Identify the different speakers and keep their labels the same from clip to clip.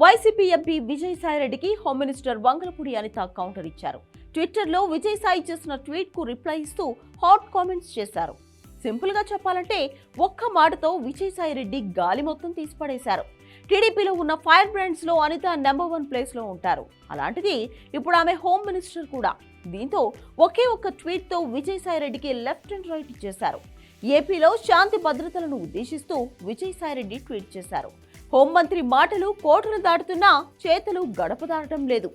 Speaker 1: YCP MP విజయసాయిరెడ్డికి home minister Vangalapudi Anitha counter ఇచ్చారు. ట్విట్టర్లో విజయసాయి చేసిన ట్వీట్కు రిప్లై ఇస్తూ హాట్ కామెంట్స్ చేశారు. సింపుల్గా చెప్పాలంటే ఒక్క మాటతో విజయసాయిరెడ్డి గాలి మొత్తం తీసిపడేశారు. టీడీపీలో ఉన్న ఫైర్ బ్రాండ్స్లో అనిత నెంబర్ వన్ ప్లేస్లో ఉంటారు. అలాంటిది ఇప్పుడు ఆమె హోమ్ మినిస్టర్ కూడా. దీంతో ఒకే ఒక్క ట్వీట్తో విజయసాయిరెడ్డికి లెఫ్ట్ అండ్ రైట్ ఇచ్చేశారు. ఏపీలో శాంతి భద్రతలను ఉద్దేశిస్తూ విజయసాయిరెడ్డి ట్వీట్ చేశారు. హోంమంత్రి మాటలు కోటలు దాటుతున్నా చేతులు గడప దాటడం లేదు.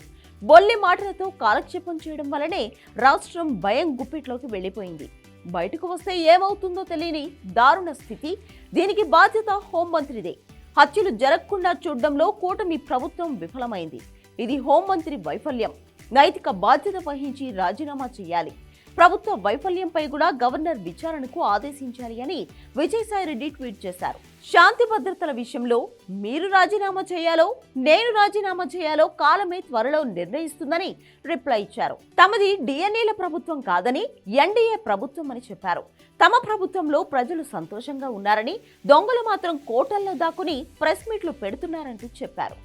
Speaker 1: బొల్లి మాటలతో కాలక్షేపం చేయడం వలనే రాష్ట్రం భయం గుప్పిట్లోకి వెళ్ళిపోయింది. బయటకు వస్తే ఏమవుతుందో తెలియని దారుణ స్థితి దీనికి బాధ్యత హోంమంత్రిదే. హత్యలు జరగకుండా చూడడంలో కూటమి ప్రభుత్వం విఫలమైంది. ఇది హోంమంత్రి వైఫల్యం. నైతిక బాధ్యత వహించి రాజీనామా చేయాలి. ప్రభుత్వ వైఫల్యంపై కూడా గవర్నర్ విచారణకు ఆదేశించాలి అని విజయసాయిరెడ్డి ట్వీట్ చేశారు. శాంతి భద్రతల విషయంలో మీరు రాజీనామా చేయాలో నేను రాజీనామా చేయాలో కాలమే త్వరలో నిర్ణయిస్తుందని రిప్లై ఇచ్చారు. తమది డిఎన్ఏల ప్రభుత్వం కాదని ఎన్డీఏ ప్రభుత్వం అని చెప్పారు. తమ ప్రభుత్వంలో ప్రజలు సంతోషంగా ఉన్నారని దొంగలు మాత్రం కోటల్లో దాక్కుని ప్రెస్ మీట్లు పెడుతున్నారంటూ చెప్పారు.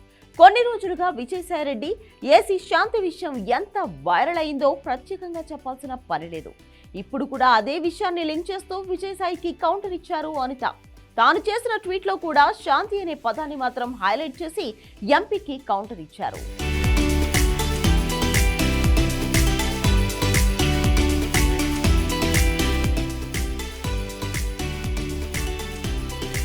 Speaker 1: కొన్ని రోజులుగా విజయసాయిరెడ్డి ఏసీ శాంతి విషయం ఎంత వైరల్ అయిందో ప్రత్యేకంగా చెప్పాల్సిన పని లేదు. ఇప్పుడు కూడా అదే విషయాన్ని లింక్ చేస్తూ విజయసాయికి కౌంటర్ ఇచ్చారు అనిత. తాను చేసిన ట్వీట్లో కూడా శాంతి అనే పదాన్ని మాత్రం హైలైట్ చేసి ఎంపీకి కౌంటర్ ఇచ్చారు.